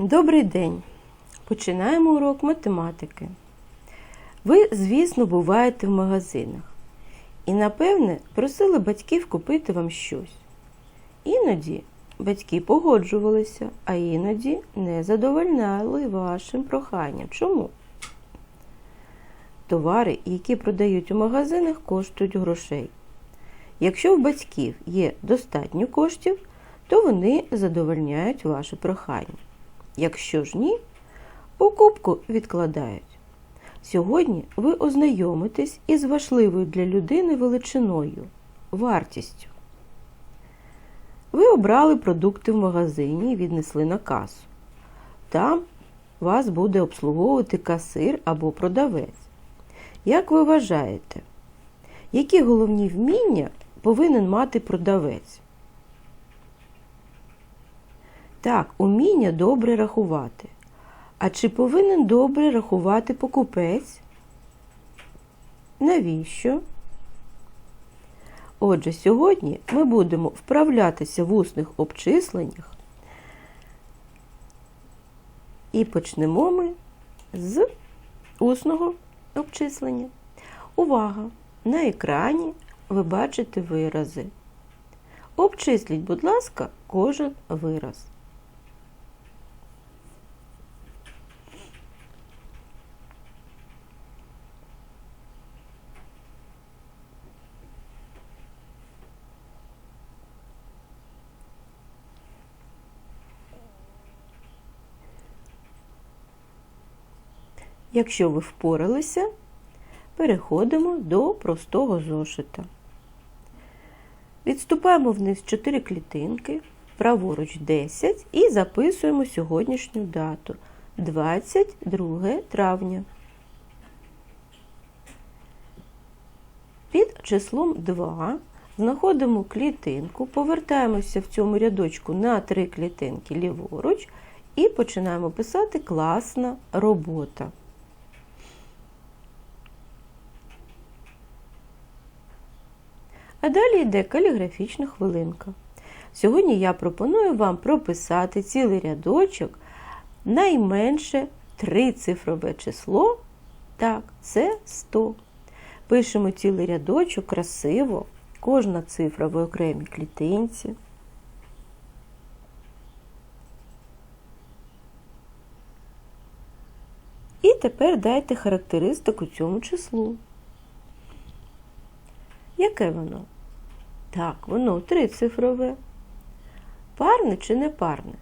Добрий день! Починаємо урок математики. Ви, звісно, буваєте в магазинах і, напевне, просили батьків купити вам щось. Іноді батьки погоджувалися, а іноді не задовольняли вашим проханням. Чому? Товари, які продають у магазинах, коштують грошей. Якщо в батьків є достатньо коштів, то вони задовольняють ваше прохання. Якщо ж ні, покупку відкладають. Сьогодні ви ознайомитесь із важливою для людини величиною вартістю. Ви обрали продукти в магазині і віднесли на касу. Там вас буде обслуговувати касир або продавець. Як ви вважаєте, які головні вміння повинен мати продавець? Так, уміння добре рахувати. А чи повинен добре рахувати покупець? Навіщо? Отже, сьогодні ми будемо вправлятися в усних обчисленнях. І почнемо ми з усного обчислення. Увага! На екрані ви бачите вирази. Обчисліть, будь ласка, кожен вираз. Якщо ви впоралися, переходимо до простого зошита. Відступаємо вниз 4 клітинки, праворуч 10 і записуємо сьогоднішню дату 22 травня. Під числом 2 знаходимо клітинку, повертаємося в цьому рядочку на 3 клітинки ліворуч і починаємо писати класна робота. А далі йде каліграфічна хвилинка. Сьогодні я пропоную вам прописати цілий рядочок найменше трицифрове число. Так, це 100. Пишемо цілий рядочок красиво, кожна цифра в окремій клітинці. І тепер дайте характеристику цьому числу. Яке воно? Так, воно трицифрове. Парне чи не парне?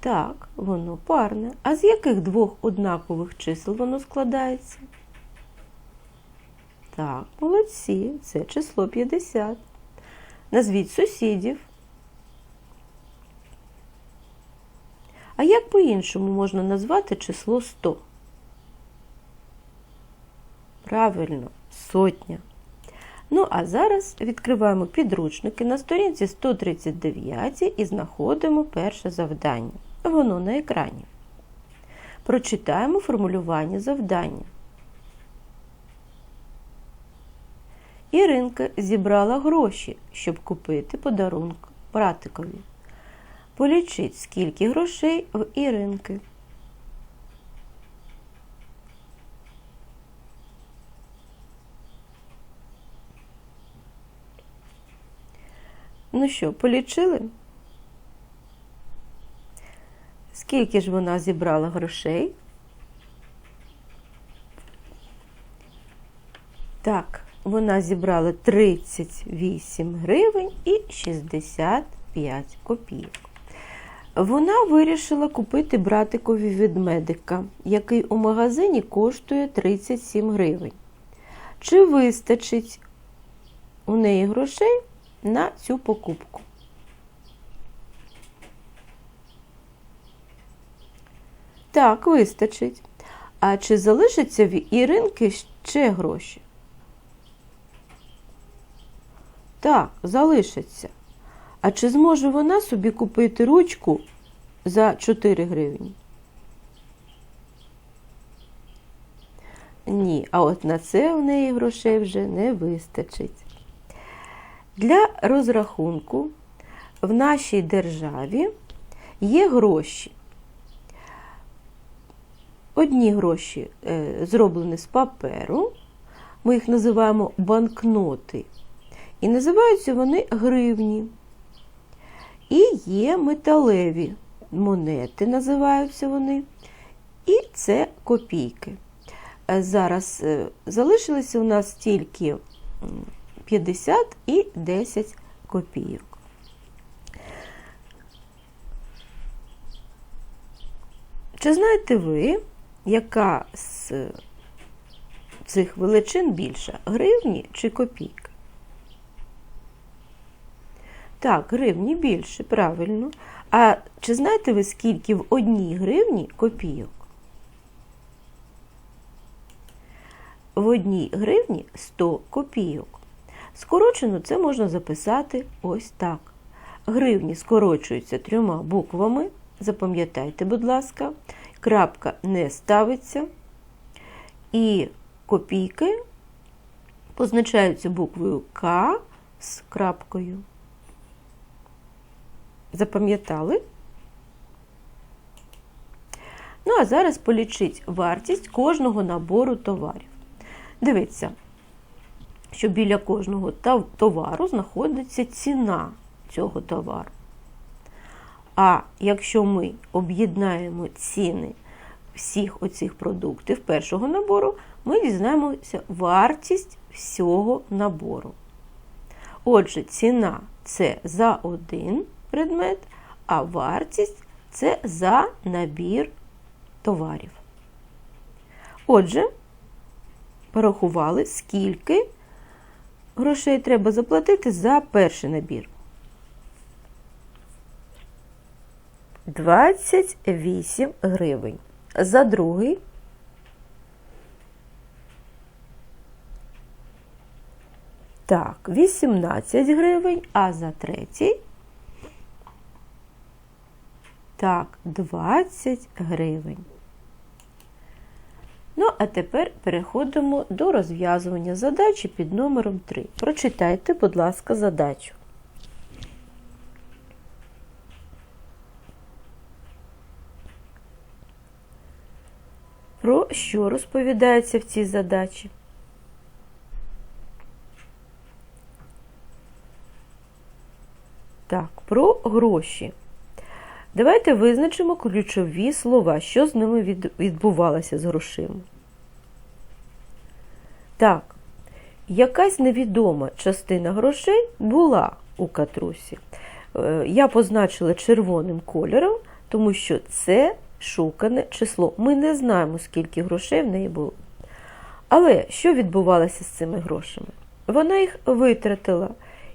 Так, воно парне. А з яких двох однакових чисел воно складається? Так, молодці, це число 50. Назвіть сусідів. А як по-іншому можна назвати число 100? Правильно, сотня. Ну, а зараз відкриваємо підручники на сторінці 139 і знаходимо перше завдання. Воно на екрані. Прочитаємо формулювання завдання. Іринка зібрала гроші, щоб купити подарунок братикові. Полічіть, скільки грошей в Іринки. Ну що, полічили? Скільки ж вона зібрала грошей? Так, вона зібрала 38 гривень і 65 копійок. Вона вирішила купити братикові ведмедика, який у магазині коштує 37 гривень. Чи вистачить у неї грошей на цю покупку? Так, вистачить. А чи залишиться в Іринки ще гроші? Так, залишиться. А чи зможе вона собі купити ручку за 4 гривні? Ні, а от на це в неї грошей вже не вистачить. Для розрахунку в нашій державі Є гроші. Одні гроші е, зроблені з паперу, ми їх називаємо банкноти. І називаються вони гривні. І є металеві монети, називаються вони. І це копійки. Е, Зараз е, залишилося у нас тільки 50 і 10 копійок. Чи знаєте ви, яка з цих величин більша? Гривні чи копійка? Так, гривні більше, правильно. А чи знаєте ви, скільки в одній гривні копійок? В одній гривні 100 копійок. Скорочено це можна записати ось так. Гривні скорочуються трьома буквами. Запам'ятайте, будь ласка, крапка не ставиться. І копійки позначаються буквою К з крапкою. Запам'ятали? Ну, а зараз полічіть вартість кожного набору товарів. Дивіться, що біля кожного товару знаходиться ціна цього товару. А якщо ми об'єднаємо ціни всіх оцих продуктів першого набору, ми дізнаємося вартість всього набору. Отже, ціна це за один предмет, а вартість це за набір товарів. Отже, порахували, скільки грошей треба заплатити за перший набір. 28 гривень. За другий Так, 18 гривень, а за третій так, 20 гривень. Ну, а тепер переходимо до розв'язування задачі під номером 3. Прочитайте, будь ласка, задачу. Про що розповідається в цій задачі? Так, про гроші. Давайте визначимо ключові слова, що з ними відбувалося з грошима. Так, якась невідома частина грошей була у катрусі. Е, Я позначила червоним кольором, тому що це шукане число. Ми не знаємо, скільки грошей в неї було. Але що відбувалося з цими грошами? Вона їх витратила.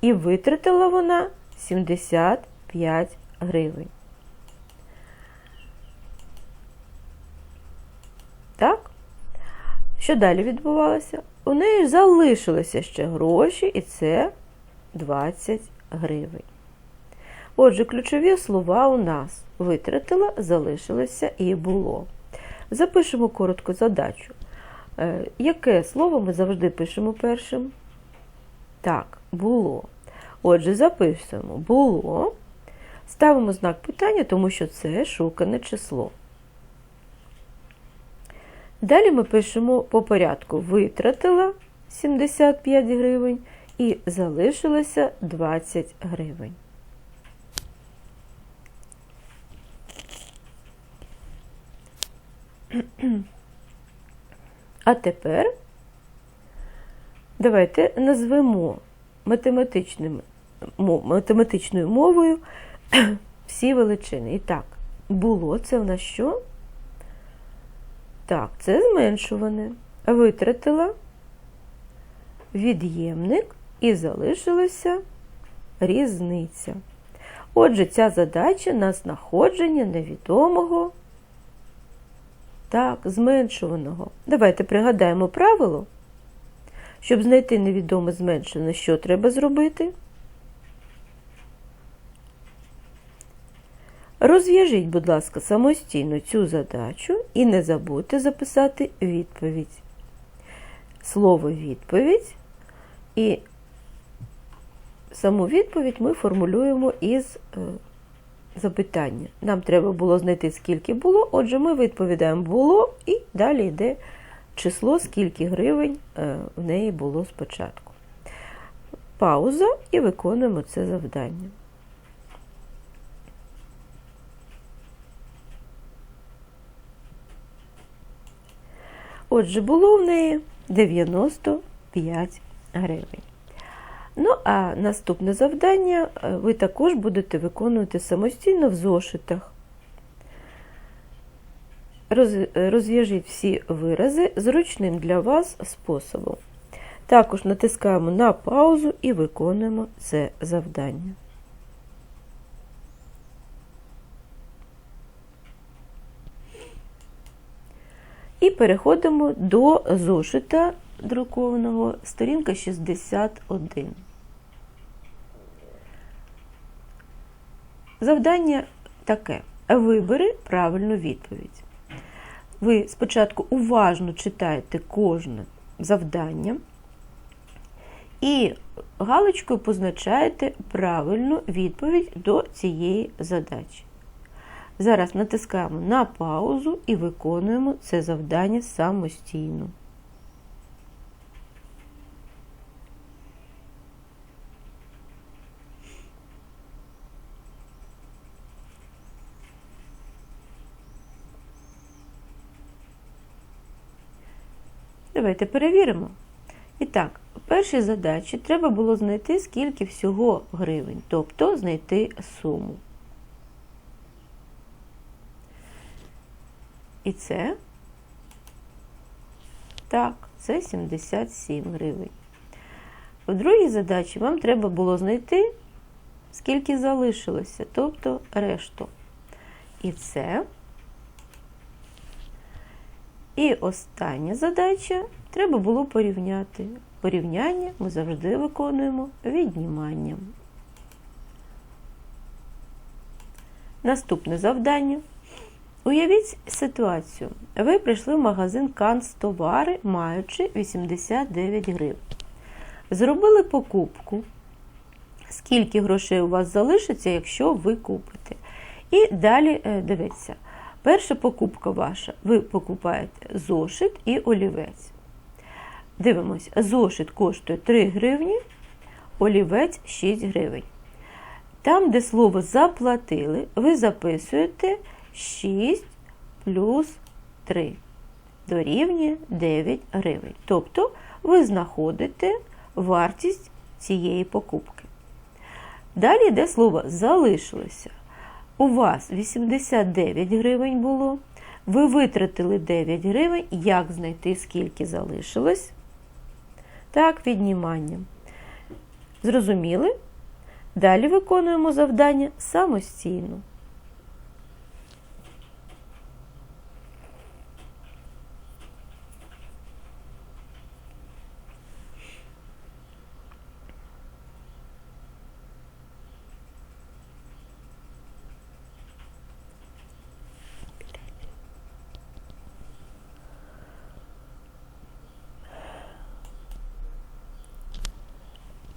І витратила вона 75 гривень. Так? Що далі відбувалося? У неї залишилися ще гроші, і це 20 гривень. Отже, ключові слова у нас витратила, залишилося і було. Запишемо коротко задачу. Е, Яке слово ми завжди пишемо першим? Так, було. Отже, записуємо було. Ставимо знак питання, тому що це шукане число. Далі ми пишемо по порядку витратила 75 гривень і залишилося 20 гривень. А тепер давайте назвемо математичною мовою всі величини. І так, було це в нас що? Так, це зменшуване. Витратила від'ємник і залишилася різниця. Отже, ця задача на знаходження невідомого, так, зменшуваного. Давайте пригадаємо правило. Щоб знайти невідоме зменшене, що треба зробити? Розв'яжіть, будь ласка, самостійно цю задачу і не забудьте записати відповідь. Слово відповідь і саму відповідь ми формулюємо із е, запитання. Нам треба було знайти, скільки було. Отже, ми відповідаємо було, і далі йде число, скільки гривень е, в неї було спочатку. Пауза і виконуємо це завдання. Отже, було в неї 95 гривень. Ну, а наступне завдання е, ви також будете виконувати самостійно в зошитах. Розв'яжіть всі вирази зручним для вас способом. Також натискаємо на паузу і виконуємо це завдання. І переходимо до зошита друкованого, сторінка 61. Завдання таке: вибери правильну відповідь. Ви спочатку уважно читаєте кожне завдання і галочкою позначаєте правильну відповідь до цієї задачі. Зараз натискаємо на паузу і виконуємо це завдання самостійно. Давайте перевіримо. І так, в першій задачі треба було знайти, скільки всього гривень, тобто знайти суму. І це так, це 77 гривень. В другій задачі вам треба було знайти, скільки залишилося, тобто решту. І це. І остання задача треба було порівняти. Порівняння ми завжди виконуємо відніманням. Наступне завдання. Уявіть ситуацію. Ви прийшли в магазин канцтовари, маючи 89 гривень. Зробили покупку. Скільки грошей у вас залишиться, якщо ви купите. І далі е, дивіться. Перша покупка ваша. Ви покупаєте зошит і олівець. Дивимось, зошит коштує 3 гривні, олівець 6 гривень. Там, де слово заплатили, ви записуєте 6 плюс 3 дорівнює 9 гривень. Тобто ви знаходите вартість цієї покупки. Далі йде слово залишилося. У вас 89 гривень було. Ви витратили 9 гривень. Як знайти, скільки залишилось? Так, відніманням. Зрозуміли? Далі виконуємо завдання самостійно.